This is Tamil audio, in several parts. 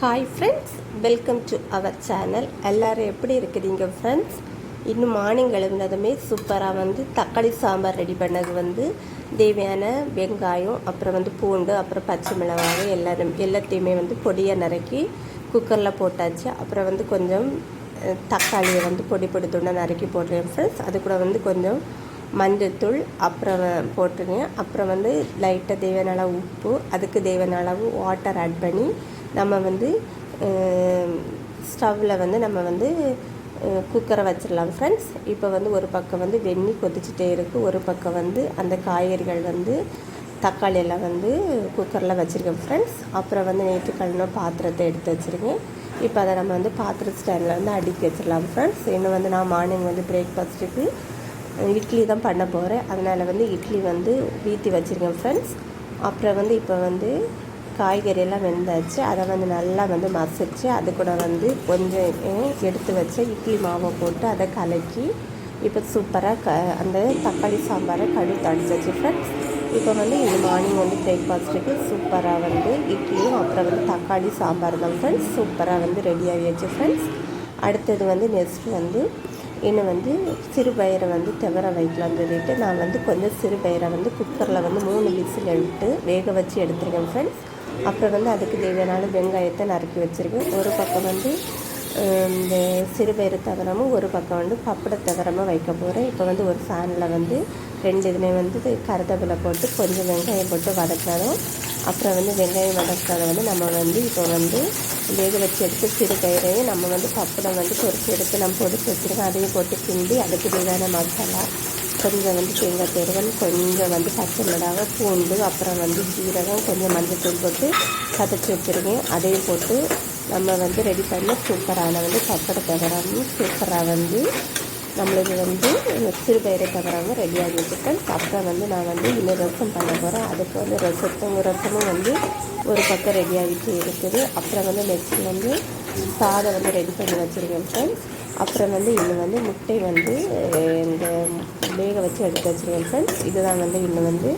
Hi friends welcome to our channel எல்லோரும் எப்படி இருக்கிறீங்க ஃப்ரெண்ட்ஸ் இன்னும் மார்னிங் எழுந்ததுமே சூப்பராக வந்து தக்காளி சாம்பார் ரெடி பண்ணது வந்து தேவையான வெங்காயம் அப்புறம் வந்து பூண்டு அப்புறம் பச்சை மிளகாய் எல்லாரும் எல்லாத்தையுமே வந்து பொடியாக நறுக்கி குக்கரில் போட்டாச்சு. அப்புறம் வந்து கொஞ்சம் தக்காளியை வந்து பொடி பொடி துண்டாக நறுக்கி போடுறேன் ஃப்ரெண்ட்ஸ் அது கூட வந்து கொஞ்சம் மஞ்சத்தூள் அப்புறம் போட்டுங்க. அப்புறம் வந்து லைட்டாக தேவையான அளவு உப்பு அதுக்கு தேவையான அளவு வாட்டர் ஆட் பண்ணி நம்ம வந்து ஸ்டவ்வில் வந்து நம்ம வந்து குக்கரை வச்சிடலாம் ஃப்ரெண்ட்ஸ் இப்போ வந்து ஒரு பக்கம் வந்து வெந்நி கொதிச்சுட்டே இருக்குது ஒரு பக்கம் வந்து அந்த காய்கறிகள் வந்து தக்காளி எல்லாம் வந்து குக்கரில் வச்சுருக்கேன் ஃப்ரெண்ட்ஸ் அப்புறம் வந்து நேற்று கழுன பாத்திரத்தை எடுத்து வச்சுருக்கேன். இப்போ அதை நம்ம வந்து பாத்திர ஸ்டாண்டில் வந்து அடுக்கி வச்சிடலாம் ஃப்ரெண்ட்ஸ் இன்னும் வந்து நான் மார்னிங் வந்து பிரேக்ஃபாஸ்ட்டுக்கு இட்லி தான் பண்ண போகிறேன் அதனால் வந்து இட்லி வந்து வீத்தி வச்சுருக்கேன் ஃப்ரெண்ட்ஸ் அப்புறம் வந்து இப்போ வந்து காய்கறி எல்லாம் வெந்தாச்சு. அதை வந்து நல்லா வந்து மசிச்சு அது கூட வந்து கொஞ்சம் எடுத்து வச்ச இட்லி மாவை போட்டு அதை கலக்கி இப்போ சூப்பராக க அந்த தக்காளி சாம்பாரை கழுவி தடிச்சாச்சு ஃப்ரெண்ட்ஸ் இப்போ வந்து இந்த மார்னிங் வந்து பிரேக்ஃபாஸ்ட்டுக்கு சூப்பராக வந்து இட்லியும் அப்புறம் வந்து தக்காளி சாம்பார் தான் ஃப்ரெண்ட்ஸ் சூப்பராக வந்து ரெடி ஆகியாச்சு ஃப்ரெண்ட்ஸ் அடுத்தது வந்து நெக்ஸ்ட் வந்து என்னை வந்து சிறுபயிரை வந்து தவிர வைக்கலாம்னு சொல்லிட்டு நான் வந்து கொஞ்சம் சிறுபயிரை வந்து குக்கரில் வந்து மூணு விசில் எடுத்து வேக வச்சு எடுத்துருக்கேன் ஃப்ரெண்ட்ஸ் அப்புறம் வந்து அதுக்கு தேவையான வெங்காயத்தை நறுக்கி வச்சுருக்கேன். ஒரு பக்கம் வந்து இந்த சிறுபயிறு தவறமும் ஒரு பக்கம் வந்து பப்பட தவறமும் வைக்க போகிறேன் இப்போ வந்து ஒரு ஃபேனில் வந்து ரெண்டு இதுமே வந்து கருதப்பில் போட்டு கொஞ்சம் வெங்காயம் போட்டு வதக்கணும் அப்புறம் வந்து வெங்காயம் வதக்கிறத வந்து நம்ம வந்து இப்போ வந்து வேக வச்சு எடுத்து சிறு பயிரையும் நம்ம வந்து பப்படம் வந்து பொரிச்சு எடுத்து நம்ம பொடிச்சு வச்சுருக்கோம். அதையும் போட்டு கிண்டி அதுக்கு தேவையான மசாலா கொஞ்சம் வந்து தேங்காய் பெருவல் கொஞ்சம் வந்து பச்சை மிளகாய் பூண்டு அப்புறம் வந்து ஜீரகம் கொஞ்சம் மஞ்சள் போட்டு கதச்சி வச்சுருக்கேன். அதையும் போட்டு நம்ம வந்து ரெடி பண்ணி சூப்பரான வந்து பப்பட தகரம் சூப்பராக வந்து நம்மளுக்கு வந்து சிறுபயிரை தவறாமல் ரெடி ஆகி வச்சுருக்கேன். அப்புறம் வந்து நான் வந்து இன்னும் ரசம் பண்ண போகிறேன் அதுக்கு வந்து ரசத்தும் ரசமும் வந்து ஒரு பக்கம் ரெடி ஆகிட்டு இருக்குது. அப்புறம் வந்து நெக்ஸ்ட் வந்து சாதம் வந்து ரெடி பண்ணி வச்சுருக்கேன் ஃப்ரெண்ட்ஸ் அப்புறம் வந்து இன்னும் வந்து முட்டை வந்து இந்த வேக வச்சு எடுத்து வச்சுருக்கேன் ஃப்ரெண்ட்ஸ் இதுதான் வந்து இன்னும் வந்து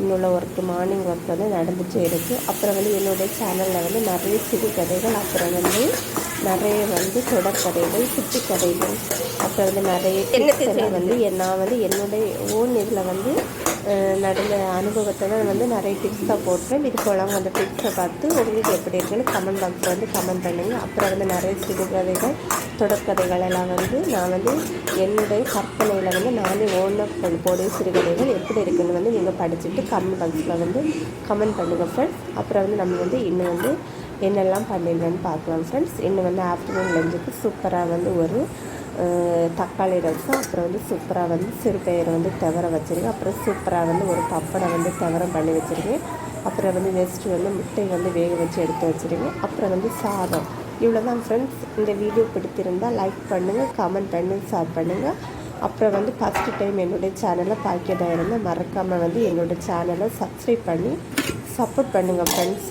இன்னுள்ள ஒர்க்கு மார்னிங் ஒர்க் வந்து நடந்துச்சு இருக்குது அப்புறம் வந்து என்னுடைய சேனலில் வந்து நிறைய சிறு கதைகள் அப்புறம் வந்து நிறைய வந்து தொடர்கதைகள் குட்டி கதைகள் அப்புறம் வந்து நிறைய எல்லாம் வந்து நான் வந்து என்னுடைய ஓன் இதில் வந்து நடந்த அனுபவத்தை தான் வந்து நிறைய டிப்ஸாக போட்டேன் இது போல் அந்த டிப்ஸை பார்த்து உங்களுக்கு எப்படி இருக்குன்னு கமெண்ட் பாக்ஸில் வந்து கமெண்ட் பண்ணுங்கள் அப்புறம் வந்து நிறைய சிறுகதைகள் தொடர்கதைகள் எல்லாம் வந்து நான் வந்து என்னுடைய கற்பனையில் வந்து நானே ஓனாக போடைய சிறுகதைகள் எப்படி இருக்குன்னு வந்து நீங்கள் படிச்சுட்டு கமெண்ட் பாக்ஸில் வந்து கமெண்ட் பண்ணுங்கள் ஃப்ரெண்ட்ஸ் அப்புறம் வந்து நம்ம வந்து இன்னும் வந்து என்னெல்லாம் பண்ணியிருந்தேன்னு பார்க்கலாம் ஃப்ரெண்ட்ஸ் இன்னும் வந்து ஆஃப்டர்நூன் லஞ்சுக்கு சூப்பராக வந்து ஒரு தக்காளி ரசம் அப்புறம் வந்து சூப்பராக வந்து சிறுபயிரை வந்து தவற வச்சுருக்கேன். அப்புறம் சூப்பராக வந்து ஒரு பப்படை வந்து தவறம் பண்ணி வச்சுருக்கேன். அப்புறம் வந்து நெக்ஸ்ட்டு வந்து முட்டை வந்து வேக வச்சு எடுத்து வச்சுருக்கேன். அப்புறம் வந்து சாதம். இவ்வளோ தான் ஃப்ரெண்ட்ஸ் இந்த வீடியோ பிடித்திருந்தால் லைக் பண்ணுங்கள் கமெண்ட் பண்ணி ஷேர் பண்ணுங்கள் அப்புறம் வந்து ஃபஸ்ட்டு டைம் என்னுடைய சேனலை பாக்கியதாக இருந்தால் மறக்காமல் வந்து என்னோடய சேனலை சப்ஸ்கிரைப் பண்ணி சப்போர்ட் பண்ணுங்கள் ஃப்ரெண்ட்ஸ்